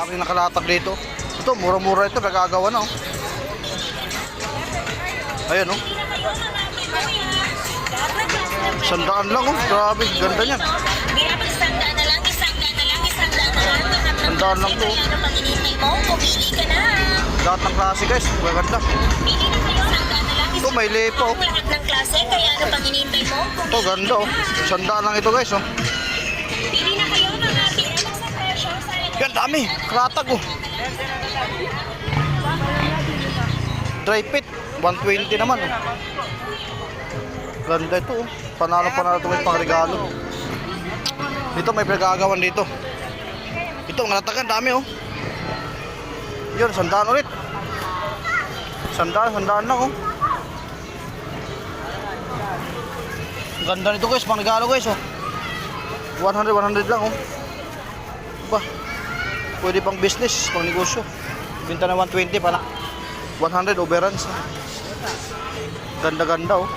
Dami nakalatag dito. Ito, mura-mura ito. Nagagawa na, oh. Ayan, oh. Sandaan lang, oh. Grabe, ganda niyan. Kaya pag isang daan na lang, isang na lang, isang na lang. Sandaan lang na. Lahat ng klase, guys. Maganda. Ito, may lepo, oh. Lahat ng klase, kaya ano pang hinihintay mo? Ito, ganda, oh. Sandaan lang ito, guys, oh. Yan, dami. Kalatag, oh. Dry fit. 120 naman, oh. Ganda ito, oh. Panalo-panalo ito may pangregalo. Dito, may pinagagawan dito. Ito, ang natagan, dami, oh. Yun, sandaan ulit. Sandaan, sandaan lang, oh. Ganda nito, guys. Pangregalo, guys, oh. 100, 100 lang, oh. Ba, pwede pang business, pang negosyo. Binta na 120 para 100 overruns. ah. Ganda-ganda oh.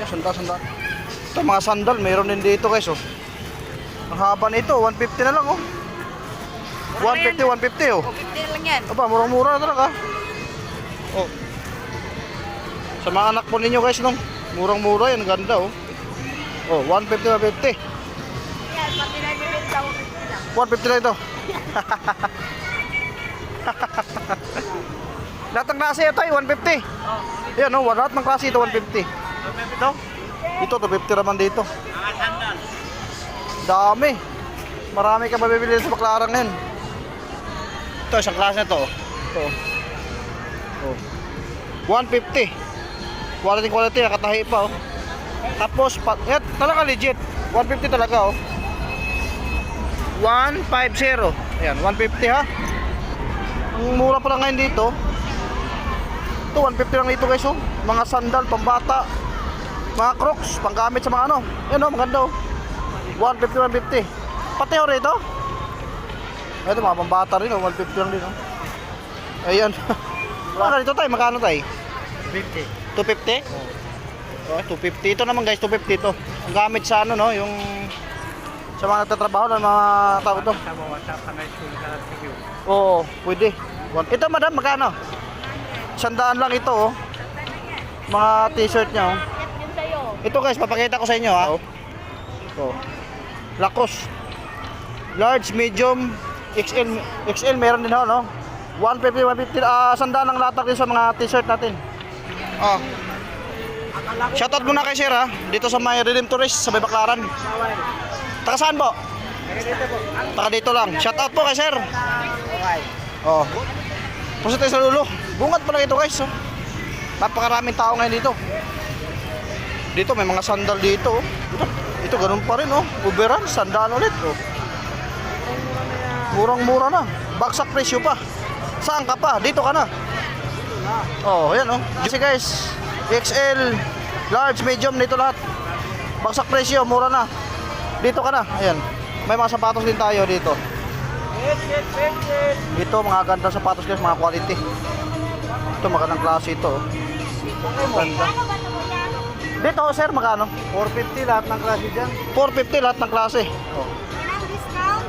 Yeah, sandal, sandal. Ito mga sandal, mayroon din dito guys oh. Ang haba nito, 150 na lang oh. 150, 150 oh. 50 lang yan. Aba, murang-mura na talaga. Oh. Sa mga anak po ninyo guys, no? Murang-mura yan, ganda oh. Oh, 150, 150. Yan, pati na nilita ko 50 lang. 150 lang ito. lahat ng klase ito ay 150. Yan, no, lahat ng klase ito 150. Ito? Ito, 250 naman dito. Dami. Marami ka mabibili sa baklaran ngayon. Ito, isang klase na to. Ito. Oh. 150. Quality quality, nakatahi pa oh. Tapos, pa, yan, talaga legit. 150 talaga oh. 150. Ayan, 150 ha. Ang mura pa lang ngayon dito. Ito, 150 lang dito guys oh. Mga sandal, pambata. Mga crocs, panggamit sa mga ano. Yan oh, maganda oh. 150, 150. Pati oh rito. Ito, mga pambata rin oh. 150 lang din oh. Ayan. Mga ganito tayo, magkano tayo? 50. 250? Oh, 250 ito naman guys, 250 ito. Ang gamit sa ano no, yung sa mga nagtatrabaho ng mga tao to. Sa mga high school ka lang review. Oo, pwede. Ito madam, magkano? Sandaan lang ito oh. Mga t-shirt niya oh. Ito guys, papakita ko sa inyo ha. Oh. Lacoste. Large, medium, XL, XL meron din ho, no? 150, 150, ah, sandaan ang latak din sa mga t-shirt natin. Oh. Shoutout muna kay Sir ha, dito sa may Redemptorist sa may Baclaran. Taga saan po? Taga dito lang. Shoutout po kay Sir. Okay. Oh. Puso tayo sa lulo. Bungat pa lang ito guys. Oh. Napakaraming tao ngayon dito. Dito may mga sandal dito. Oh. Ito, ito ganun pa rin oh. Uberan, sandaan ulit oh. Murang-mura na. Bagsak presyo pa. Saan ka pa? Dito ka na. Oh, ayan oh. Kasi guys, XL, large, medium dito lahat. Bagsak presyo, mura na. Dito ka na. Ayan. May mga sapatos din tayo dito. Ito mga ganda sapatos guys, mga quality. Ito magandang klase ito. oh. Ganda. Dito oh, sir, magkano? 450 lahat ng klase dyan. 450 lahat ng klase. Discount?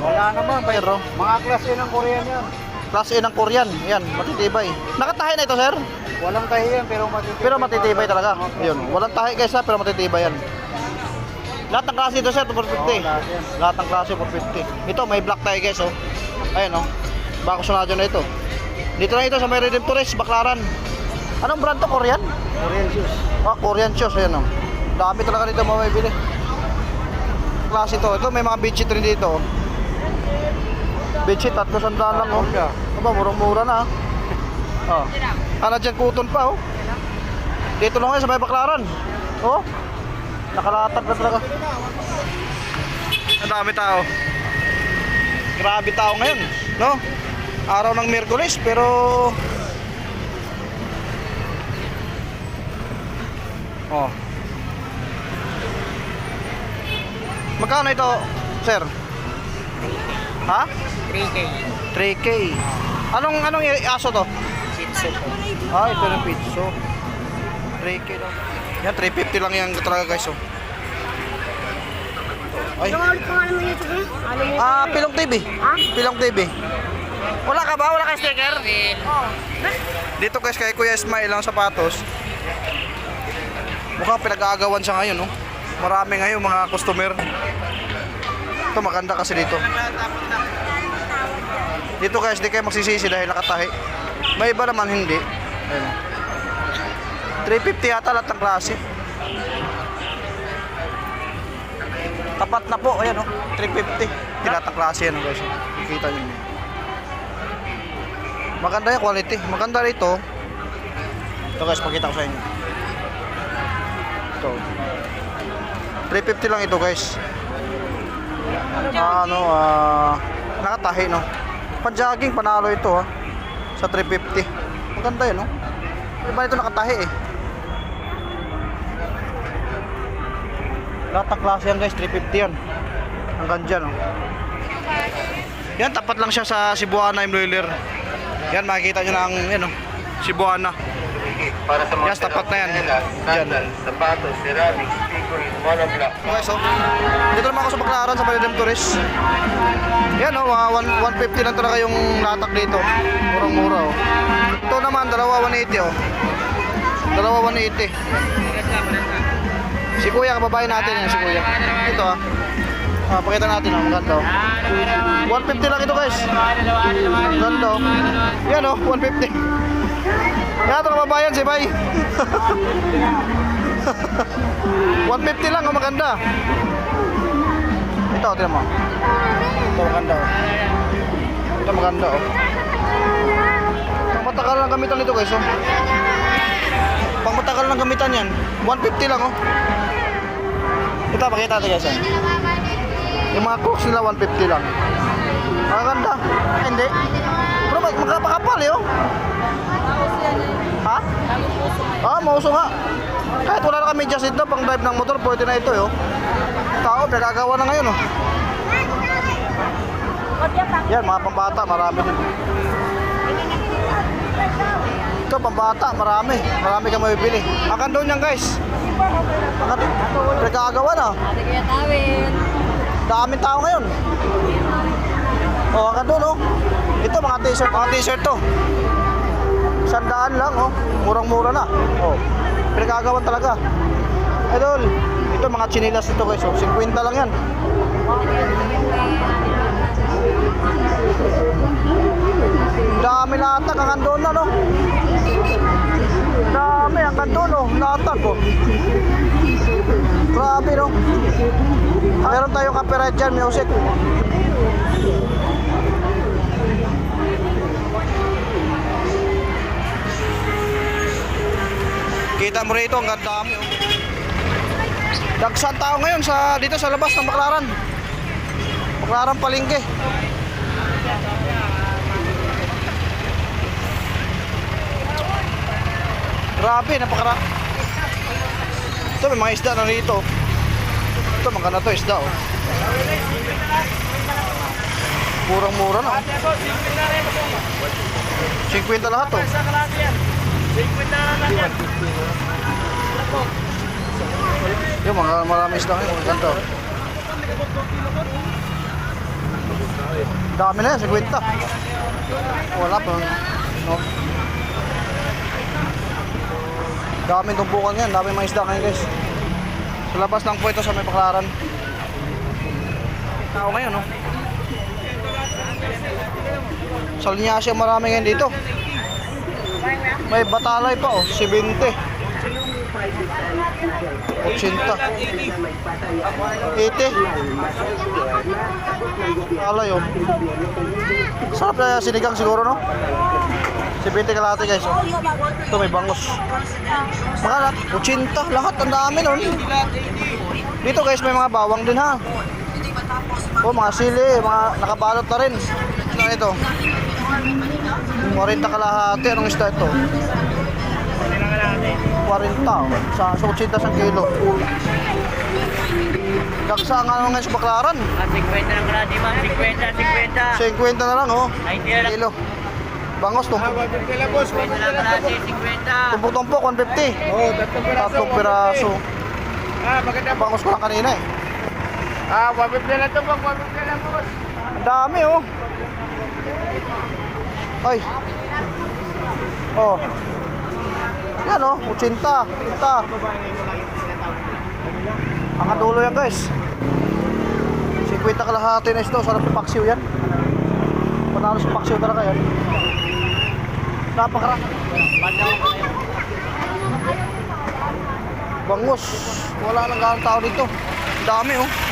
Wala naman. Pero Mga klase ng Korean yan. klase A ng Korean. Yan, matitibay. Nakatahi na ito sir? Walang tahiyan pero matitibay. Pero matitibay talaga. Ayun, walang tahi guys ha, pero matitibay yan. Lahat ng klase ito sir, 450. Oo, lahat yan. Lahat ng klase 450. Ito may black tayo guys oh. Ayun oh. Bako sunadyo na ito. Dito na ito sa may Redemptorist, Baclaran. Anong brand to? Korean? Korean shoes. Ah, Korean shoes, ayan oh. Dami talaga dito mamibili. Klase to. Ito may mga bedsheet rin dito. oh. Bedsheet, tatlo sandaan lang oh. Aba, murang-mura na ah. Oh. Ano dyan, kuton pa oh. Dito lang ngayon sa may baklaran. Oh. Nakalatag na talaga. Ang dami tao. Grabe tao ngayon, no? Araw ng Miyerkules, pero Oh. Magkano ito, sir? Ha? 3K. 3K. Anong anong aso to? Po. Ah, ito yung pizzo. 3K lang. Yan, 350 lang yan talaga guys. Oh. Ay. Ah, Pilong TV. Ha? Pilong TV. Wala ka ba? Wala ka sticker? Oh. Dito guys, kay Kuya Ismail ang sapatos. Mukhang pinag-aagawan siya ngayon, no? Marami ngayon mga customer. Ito, maganda kasi dito. Dito guys, di kayo magsisisi dahil nakatahi. May iba naman hindi. Ayun. 350 yata lahat ng klase. Tapat na po, ayan o. 350. Di lahat ng klase yan, oh, guys. Kikita nyo. yun. Maganda yung quality. Maganda rito. Ito guys, pakita ko sa inyo. Ito. 350 lang ito guys. Ah, ano, ah, nakatahi no. Pan-jogging, panalo ito ha. Sa 350. Maganda yun no. Iba ito nakatahi eh. Lahat ng klase yan guys, 350 yan. Hanggang dyan oh. Yan, tapat lang siya sa Cebuana Embroiler. Yan, makikita nyo na ang, yan oh, Cebuana. para sa mga Yes, tapat na yan. Yan. sapatos, ceramics, figurine, monoblock. Okay, so, dito naman ako sa Baclaran sa Palidem Tourist. Yan oh, mga 1 150 lang talaga yung latak dito. Murang-mura oh. Ito naman, dalawa 180 oh. Dalawa 180. Si Kuya, kababayan natin yan, si Kuya. Ito ah. Ah, pakita natin oh, maganda oh. 150 lang ito guys. Ganda oh. Yan oh, 150. Yan ito kababayan, si Bay. 150 lang, oh, maganda. Ito, tingnan mo. Ito, maganda. Oh. Ito, maganda. Oh. Pang matagal lang gamitan nito, guys. Oh. Pang matagal lang gamitan yan. 150 lang, oh. Ito, pakita natin, guys. Oh. Yung mga crooks nila, 150 lang. Maganda. Ah, hindi. Pero mag- magkapakapal, eh, oh. Ha? Ah, mauso nga. Kahit wala na kami just ito, pang drive ng motor, pwede na ito, yo. Tao, pinagagawa na ngayon, oh. Yan, mga pambata, marami din. Ito, pambata, marami. Marami ka mabibili. Akan doon yan, guys. Akan doon. Pinagagawa na. Ate Kuya Tawin. Daming tao ngayon. Oh, akan doon, oh. Ito, mga t-shirt, mga t-shirt to. Sandaan lang, oh. Murang-mura na. Oh. Pinagagawan talaga. Idol, ito mga chinilas ito guys, oh. 50 lang yan. Dami latak ang andon na, no? Andon, oh. Latak, oh. Grabe, no? Meron tayong copyright dyan, music. Kita mo rito, ang dami. Oh. Dagsan tao ngayon sa dito sa labas ng Baklaran. Baklaran Palengke. Grabe, napakara. Ito, may mga isda na rito. Ito, maganda to isda, oh. Murang-mura na. oh. 50 lahat, oh. Yung mga marami isda ngayon, mga ganito. Dami na yan, 50. Wala pa. No. Dami tumpukan yan, dami mga isda ngayon guys. Sa labas lang po ito sa may paklaran. Tao ngayon, no? Sa Linyasya marami ngayon dito. May batalay pa, oh, 70. 80. 80. Alay oh. Sarap na sinigang siguro no? 70 kalate guys oh. Ito may bangos. Mga lahat, 80 lahat ang dami nun. Dito guys may mga bawang din ha. Oh mga sili, mga nakabalot na rin. Ano ito? 40 kalahati. Anong isda ito? 40 oh. sa sa 80 sa kilo. Gagsa nga naman sa baklaran. 50 lang kalati man, 50, 50. 50 na lang oh. Ay, hindi na lang. Kilo. Bangos to. 50 lang kalati, 50. Tumpok-tumpok 150. Oo, tatlong piraso. Tatlong piraso. Ah, maganda. Bangos ko lang kanina eh. Ah, 150 lang ito, 150 lang boss. Ang dami oh. Ay. Oh. Yan oh, 80. 80. Ang kadulo yan guys. 50 kalahati na ito. Sarap ng paksiw yan. Panalo sa paksiw talaga yan. Napakara. Bangus. Wala nang ganong tao dito. Dami oh.